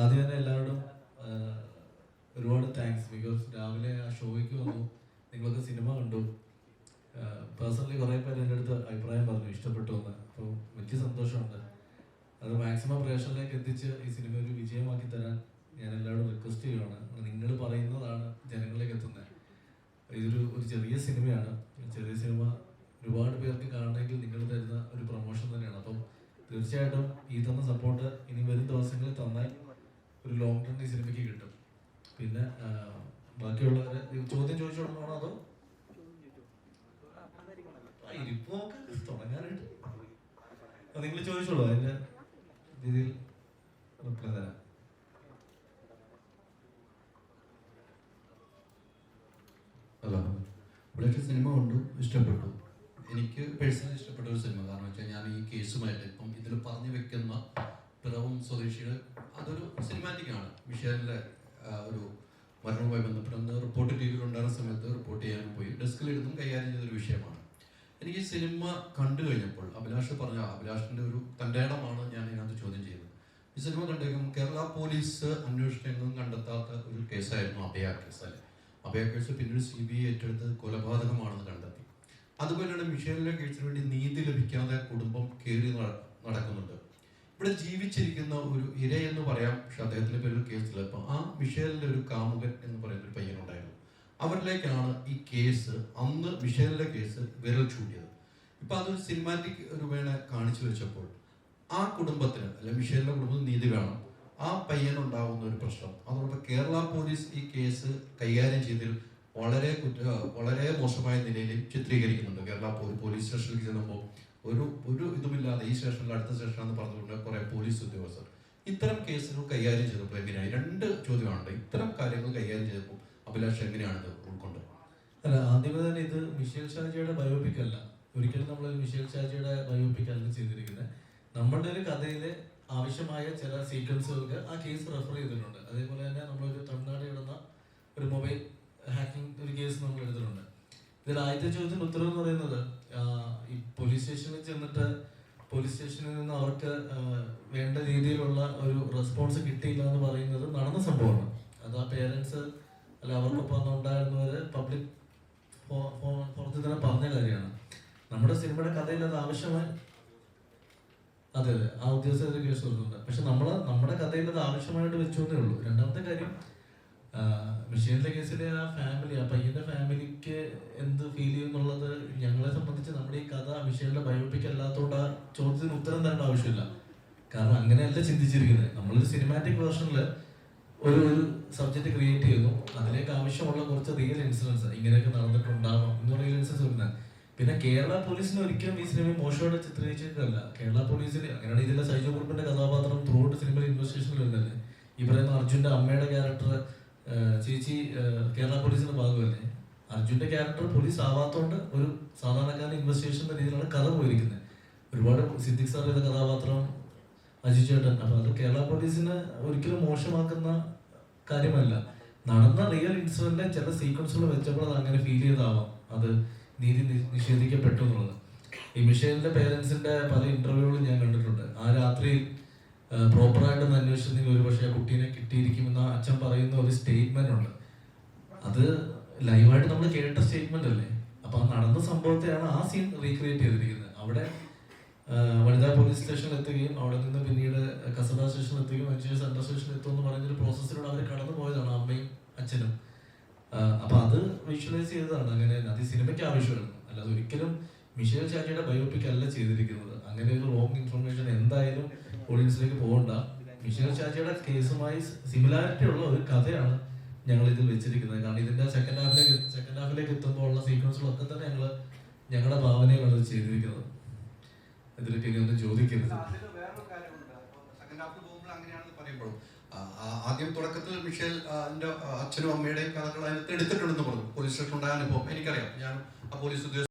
ആദ്യം തന്നെ എല്ലാവരോടും ഒരുപാട് താങ്ക്സ് ബിക്കോസ് രാവിലെ ആ ഷോയ്ക്ക് വന്നു നിങ്ങളൊക്കെ സിനിമ കണ്ടു. പേഴ്സണലി കുറേ പേര് എന്റെ അടുത്ത് അഭിപ്രായം പറഞ്ഞു ഇഷ്ടപ്പെട്ടു എന്ന്. അപ്പോൾ വലിയ സന്തോഷമുണ്ട്. അത് മാക്സിമം പ്രേക്ഷകരിലേക്ക് എത്തിച്ച് ഈ സിനിമ ഒരു വിജയമാക്കി തരാൻ ഞാൻ എല്ലാവരോടും റിക്വസ്റ്റ് ചെയ്യുകയാണ് നിങ്ങൾ പറയുന്നതാണ് ജനങ്ങളിലേക്ക് എത്തുന്നത്. ഇതൊരു ഒരു ചെറിയ സിനിമയാണ് ചെറിയ സിനിമ ഒരുപാട് പേർക്ക് കാണണമെങ്കിൽ നിങ്ങൾ തരുന്ന ഒരു പ്രൊമോഷൻ തന്നെയാണ്. അപ്പം തീർച്ചയായിട്ടും ഈ തന്ന സപ്പോർട്ട് ഇനി വരും ദിവസങ്ങളിൽ തന്നാൽ ഒരു ലോങ് ടേം ഈ സിനിമയ്ക്ക് കിട്ടും. പിന്നെ ബാക്കിയുള്ളവരെ ചോദ്യം ചോദിച്ചോളണോ അതോ? ഇരിപ്പ് തുടങ്ങാനായിട്ട്. നിങ്ങൾ ചോദിച്ചോളൂ അതിന്റെ രീതിയിൽ റിപ്ലൈ തരാം. ഹലോ സിനിമ കൊണ്ട് ഇഷ്ടപ്പെട്ടു. എനിക്ക് പേഴ്സണലി ഇഷ്ടപ്പെട്ട ഒരു സിനിമ. കാരണം വെച്ചാൽ ഞാൻ ഈ കേസുമായിട്ട് ഇപ്പം ഇതിൽ പറഞ്ഞു വെക്കുന്ന പിറവും സ്വദേശിയുടെ അതൊരു സിനിമാറ്റിക് ആണ്. മിഷേലിന്റെ ഒരു മരണവുമായി ബന്ധപ്പെട്ട് റിപ്പോർട്ട് ടി ഉണ്ടായിരുന്ന സമയത്ത് റിപ്പോർട്ട് ചെയ്യാൻ പോയി. ഡെസ്കിലെടുത്തും കൈകാര്യം ചെയ്തൊരു വിഷയമാണ്. എനിക്ക് സിനിമ കണ്ടു കഴിഞ്ഞപ്പോൾ അഭിലാഷ് പറഞ്ഞ അഭിലാഷിന്റെ ഒരു തന്റെ ഇടമാണ് ഞാൻ ഇതിനകത്ത് ചോദ്യം ചെയ്തത് ഈ സിനിമ കണ്ടേക്കും കേരള പോലീസ് അന്വേഷണങ്ങളും കണ്ടെത്താത്ത ഒരു കേസായിരുന്നു അഭയ കേസ് അല്ലെ? അഭയ കേസ് പിന്നീട് സി ബി ഐ ഏറ്റെടുത്ത് കൊലപാതകമാണെന്ന് കണ്ടെത്തി. അതുപോലെയാണ് മിഷേലിന്റെ കേസിന് വേണ്ടി നീതി ലഭിക്കാതെ കുടുംബം കയറി നടക്കുന്നുണ്ട്. ഇവിടെ ജീവിച്ചിരിക്കുന്ന ഒരു ഇര എന്ന് പറയാം. പക്ഷെ അദ്ദേഹത്തിന്റെ പേരൊരു കേസിൽ അപ്പൊ ആ മിഷേലിന്റെ ഒരു കാമുകൻ എന്ന് പറയുന്ന ഒരു പയ്യനുണ്ടായിരുന്നു അവരിലേക്കാണ് ഈ കേസ് അന്ന് മിഷേലിന്റെ കേസ് വിരൽ ചൂടിയത് ഇപ്പൊ അതൊരു സിനിമാറ്റിക് രൂപേണ കാണിച്ചു വെച്ചപ്പോൾ ആ കുടുംബത്തിന് അല്ലെ മിഷേലിന്റെ കുടുംബത്തിന് നീതി വേണം. ആ പയ്യനുണ്ടാവുന്ന ഒരു പ്രശ്നം. അതോടൊപ്പം കേരള പോലീസ് ഈ കേസ് കൈകാര്യം ചെയ്തതിൽ വളരെ കുറ്റ വളരെ മോശമായ നിലയിൽ ചിത്രീകരിക്കുന്നുണ്ട്. കേരള പോലീസ് സ്റ്റേഷനിൽ ചെന്നപ്പോൾ ഒരു ഒരു ഇതുമില്ലാതെ ഈ സ്റ്റേഷനിൽ അടുത്ത സ്റ്റേഷനാണെന്ന് പറഞ്ഞുകൊണ്ട് കുറെ പോലീസ് ഉദ്യോഗസ്ഥർ ഇത്തരം കേസുകൾ കൈകാര്യം ചെയ്തപ്പോൾ എങ്ങനെയാണ്? രണ്ട് ചോദ്യമാണ് ഇത്തരം കാര്യങ്ങൾ കൈകാര്യം ചെയ്തപ്പോൾ അഭിലാഷ് എങ്ങനെയാണ് ഉൾക്കൊണ്ട് അല്ല ആദ്യമേ തന്നെ ഇത് മിഷേൽ ഷാജിയുടെ ബയോപിക് അല്ല ഒരിക്കലും നമ്മൾ മിഷേൽ ഷാജിയുടെ ബയോപിക് അല്ല ചെയ്തിരിക്കുന്നത് നമ്മളുടെ ഒരു കഥയിലെ ആവശ്യമായ ചില സീക്വൻസുകൾക്ക് ആ കേസ് റെഫർ ചെയ്തിട്ടുണ്ട്. അതേപോലെ തന്നെ നമ്മളൊരു തമിഴ്നാട് കിടന്ന ഒരു മൊബൈൽ ഹാക്കിംഗ് ഒരു കേസ് നമ്മൾ എടുത്തിട്ടുണ്ട് ഇതിൽ ആദ്യത്തെ ചോദ്യത്തിന് ഉത്തരവ് എന്ന് പറയുന്നത് ആ, ഈ പോലീസ് സ്റ്റേഷനിൽ ചെന്നിട്ട് പോലീസ് സ്റ്റേഷനിൽ നിന്ന് അവർക്ക് ആ, വേണ്ട രീതിയിലുള്ള ഒരു റെസ്പോൺസ് കിട്ടിയില്ല എന്ന് പറയുന്നത് നടന്ന സംഭവമാണ്. അത് ആ പേരൻസ് അല്ല അവർക്കൊപ്പം അന്ന് ഉണ്ടായിരുന്നവര് പബ്ലിക് പുറത്ത് തന്നെ പറഞ്ഞ കാര്യമാണ്. നമ്മുടെ സിനിമയുടെ കഥയിൽ അത് ആവശ്യമായി അതെ അതെ ആ ഉദ്യോഗസ്ഥരുടെ കേസ് കൊടുക്കുന്നുണ്ട്. പക്ഷെ നമ്മൾ നമ്മുടെ കഥയിൽ അത് ആവശ്യമായിട്ട് വെച്ചോന്നേ ഉള്ളൂ. രണ്ടാമത്തെ കാര്യം മിഷീനിലെ കേസിലെ ആ ഫാമിലി ആ പയ്യന്റെ ഫാമിലിക്ക് എന്ത് ഫീൽ ചെയ്യുന്നുള്ളത് ഞങ്ങളെ സംബന്ധിച്ച് നമ്മുടെ ഈ കഥ മിഷീനിലെ ബയോപിക് അല്ലാത്തതുകൊണ്ട് ആ ചോദ്യത്തിന് ഉത്തരം തരേണ്ട ആവശ്യമില്ല. കാരണം അങ്ങനെയല്ല ചിന്തിച്ചിരിക്കുന്നത്. നമ്മളൊരു സിനിമാറ്റിക് വേർഷനിൽ ഒരു ഒരു സബ്ജക്ട് ക്രിയേറ്റ് ചെയ്യുന്നു. അതിലേക്ക് ആവശ്യമുള്ള കുറച്ച് റിയൽ ഇൻസിഡൻസ് ഇങ്ങനെയൊക്കെ നടന്നിട്ടുണ്ടാവണം എന്ന് റിയൽ ഇൻസിഡൻസ് വരുന്നത് പിന്നെ കേരള പോലീസിനെ ഒരിക്കലും ഈ സിനിമ മോശമായിട്ട് ചിത്രീകരിച്ചിട്ടല്ല. കേരള പോലീസിൽ അങ്ങനെയാണ് ഇതിലെ സൈജു കുറുപ്പിന്റെ കഥാപാത്രം ത്രൂ ഔട്ട് സിനിമയിൽ ഇൻവെസ്റ്റിഗേഷനിൽ വരുന്നല്ലേ ഈ പറയുന്ന അർജുന്റെ അമ്മയുടെ ക്യാരക്ടർ ചേച്ചി കേരള പോലീസിന്റെ ഭാഗമല്ലേ? അർജുന്റെ ക്യാരക്ടർ പോലീസ് ആവാത്തോണ്ട് ഒരു സാധാരണക്കാരൻ ഇൻവെസ്റ്റിഗേഷൻ എന്ന രീതിയിലാണ് കഥ പോയിരിക്കുന്നത്. ഒരുപാട് സിദ്ദിഖ് സാറിന്റെ കഥാപാത്രം അജി ചേട്ടൻ അപ്പൊ അത് കേരള പോലീസിനെ ഒരിക്കലും മോശമാക്കുന്ന കാര്യമല്ല. നടന്ന റിയൽ ഇൻസിഡന്റിലെ ചില സീക്വൻസുകൾ വെച്ചപ്പോൾ അത് അങ്ങനെ ഫീൽ ചെയ്താവാം. അത് നീതി നിഷേധിക്കപ്പെട്ടു എന്നുള്ളത്. ഈ മിഷേലിന്റെ പേരൻസിന്റെ പല ഇന്റർവ്യൂകളും ഞാൻ കണ്ടിട്ടുണ്ട്. ആ രാത്രി പ്രോപ്പറായിട്ടൊന്ന് അന്വേഷിച്ചെങ്കിൽ ഒരുപക്ഷെ ആ കുട്ടീനെ കിട്ടിയിരിക്കുമെന്ന് അച്ഛൻ പറയുന്ന ഒരു സ്റ്റേറ്റ്മെന്റ് ഉണ്ട്. അത് ലൈവായിട്ട് നമ്മൾ കേട്ട സ്റ്റേറ്റ്മെന്റ് അല്ലേ? അപ്പൊ നടന്ന സംഭവത്തെയാണ് ആ സീൻ റീക്രിയേറ്റ് ചെയ്തിരിക്കുന്നത്. അവിടെ വനിതാ പോലീസ് സ്റ്റേഷനിൽ എത്തുകയും അവിടെ നിന്ന് പിന്നീട് കസബ സ്റ്റേഷനിൽ എത്തുകയും അതിനുശേഷം സെൻട്രൽ സ്റ്റേഷനിൽ എത്തും എന്ന് പറയുന്ന ഒരു പ്രോസസ്സിലൂടെ അവർ കടന്നു പോയതാണ് അമ്മയും അച്ഛനും. അപ്പൊ അത് വിഷ്വലൈസ് ചെയ്തതാണ്. അങ്ങനെ അത് സിനിമയ്ക്ക് ആവശ്യമായിരുന്നു. അല്ലാതെ ഒരിക്കലും മിഷേൽ ചാറ്റിയുടെ ബയോപിക് അല്ല ചെയ്തിരിക്കുന്നത്. അങ്ങനെ ഒരു റോങ് ഇൻഫർമേഷൻ എന്തായാലും ഓഡിയൻസിലേക്ക് പോകണ്ട. മിഷേൽ ചാച്ചിയുടെ കേസുമായി സിമിലാരിറ്റി ഉള്ള ഒരു കഥയാണ് ഞങ്ങൾ ഇതിൽ വെച്ചിരിക്കുന്നത്. കാരണം ഇതിന്റെ സെക്കൻഡ് ഹാഫിലേക്ക് സെക്കൻഡ് ഹാഫിലേക്ക് എത്തുമ്പോൾ ഉള്ള സീക്വൻസുകളൊക്കെ തന്നെ ഞങ്ങൾ ഞങ്ങളുടെ ഭാവനയിൽ ഇത് ചെയ്തിരിക്കുന്നത്. ഇതിലേക്ക് ഒന്നും ചോദിക്കരുത്. ആദ്യം തുടക്കത്തിൽ മിഷേൽ ആ, അച്ഛനും അമ്മയുടെയും കഥകൾ അതിനകത്ത് എടുത്തിട്ടുണ്ടെന്ന് പറഞ്ഞു. പോലീസ് ഉണ്ടായ അനുഭവം എനിക്കറിയാം. ഞാൻ ആ പോലീസ് ഉദ്യോഗസ്ഥ